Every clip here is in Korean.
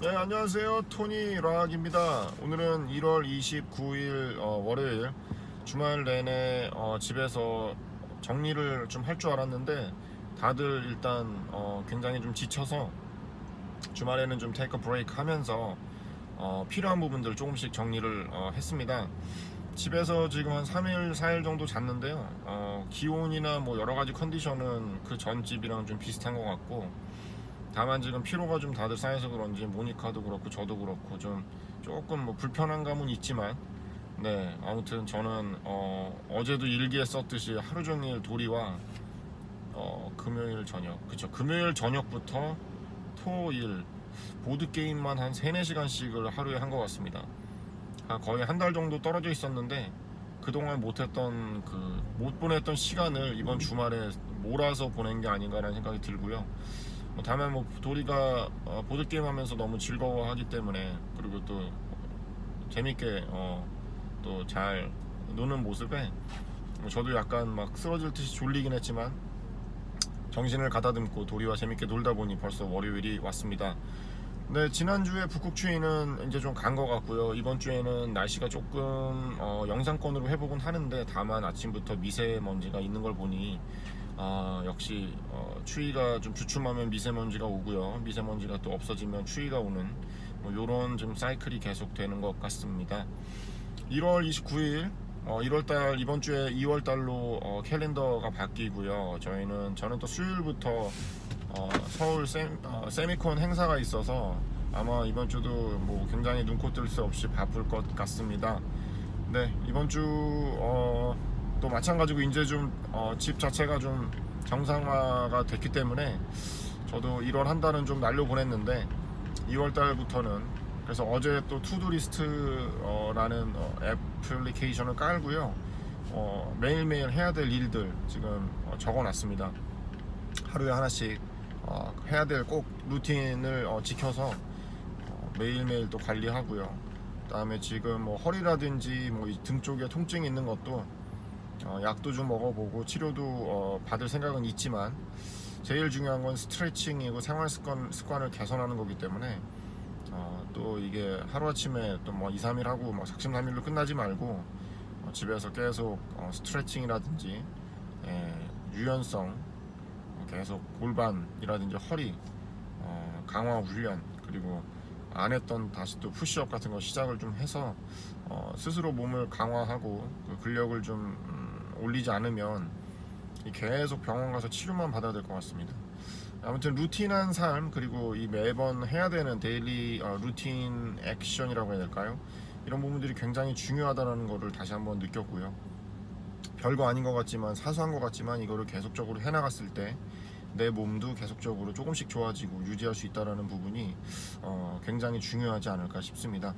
네, 안녕하세요. 토니 락입니다. 오늘은 1월 29일 어, 월요일 주말 내내 어, 집에서 정리를 좀 할 줄 알았는데 다들 일단 어, 굉장히 좀 지쳐서 주말에는 좀 테이크 브레이크 하면서 어, 필요한 부분들 조금씩 정리를 어, 했습니다. 집에서 지금 한 3일, 4일 정도 잤는데요. 어, 기온이나 뭐 여러 가지 컨디션은 그 전 집이랑 좀 비슷한 것 같고 다만 지금 피로가 좀 다들 쌓여서 그런지 모니카도 그렇고 저도 그렇고 좀 조금 뭐 불편한 감은 있지만 네 아무튼 저는 어, 어제도 일기에 썼듯이 하루 종일 도리와 어, 금요일 저녁 그쵸 금요일 저녁부터 토일 보드 게임만 한 3, 4시간씩을 하루에 한 것 같습니다. 아, 거의 한 달 정도 떨어져 있었는데 그동안 못했던 그 못 보냈던 시간을 이번 주말에 몰아서 보낸 게 아닌가라는 생각이 들고요. 뭐 다만 뭐 도리가 어, 보드 게임 하면서 너무 즐거워하기 때문에 그리고 또 재밌게 어, 또 잘 노는 모습에 뭐 저도 약간 막 쓰러질 듯이 졸리긴 했지만 정신을 가다듬고 도리와 재밌게 놀다 보니 벌써 월요일이 왔습니다. 네 지난주에 북극추위는 이제 좀 간 것 같고요 이번 주에는 날씨가 조금 어, 영상권으로 회복은 하는데 다만 아침부터 미세먼지가 있는 걸 보니 아, 역시 어, 추위가 좀 주춤하면 미세먼지가 오고요. 미세먼지가 또 없어지면 추위가 오는 뭐 이런 좀 사이클이 계속되는 것 같습니다. 1월 29일 어, 1월달 이번 주에 2월달로 어, 캘린더가 바뀌고요. 저희는 저는 또 수요일부터 어, 서울 세, 어, 세미콘 행사가 있어서 아마 이번 주도 뭐 굉장히 눈코 뜰새 없이 바쁠 것 같습니다. 네 이번 주 어, 또 마찬가지고 이제 좀집 자체가 좀 정상화가 됐기 때문에 저도 1월 한 달은 좀 날려 보냈는데 2월 달부터는 그래서 어제 또 투두리스트라는 어, 애플리케이션을 깔고요 어, 매일매일 해야 될 일들 지금 어, 적어놨습니다 하루에 하나씩 어, 해야 될 꼭 루틴을 어, 지켜서 어, 매일매일 또 관리하고요. 그다음에 지금 뭐 허리라든지 뭐 등 쪽에 통증이 있는 것도 어, 약도 좀 먹어보고 치료도 어, 받을 생각은 있지만 제일 중요한 건 스트레칭이고 생활 습관, 습관을 개선하는 거기 때문에 어, 또 이게 하루아침에 또 뭐 2, 3일 하고 뭐 작심삼일로 끝나지 말고 어, 집에서 계속 어, 스트레칭이라든지 예, 유연성 어, 계속 골반이라든지 허리 어, 강화 훈련 그리고 안 했던 다시 또 푸시업 같은 거 시작을 좀 해서 어, 스스로 몸을 강화하고 그 근력을 좀 음, 올리지 않으면 이 계속 병원 가서 치료만 받아야 될 것 같습니다. 아무튼 루틴한 삶 그리고 이 매번 해야 되는 데일리 어, 루틴 액션이라고 해야 될까요? 이런 부분들이 굉장히 중요하다는 것을 다시 한번 느꼈고요. 별거 아닌 것 같지만 사소한 것 같지만 이거를 계속적으로 해나갔을 때 내 몸도 계속적으로 조금씩 좋아지고 유지할 수 있다는 부분이 어, 굉장히 중요하지 않을까 싶습니다.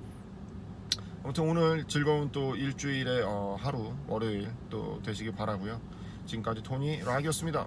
아무튼 오늘 즐거운 또 일주일의 어, 하루 월요일 또 되시길 바라고요. 지금까지 토니 락이었습니다.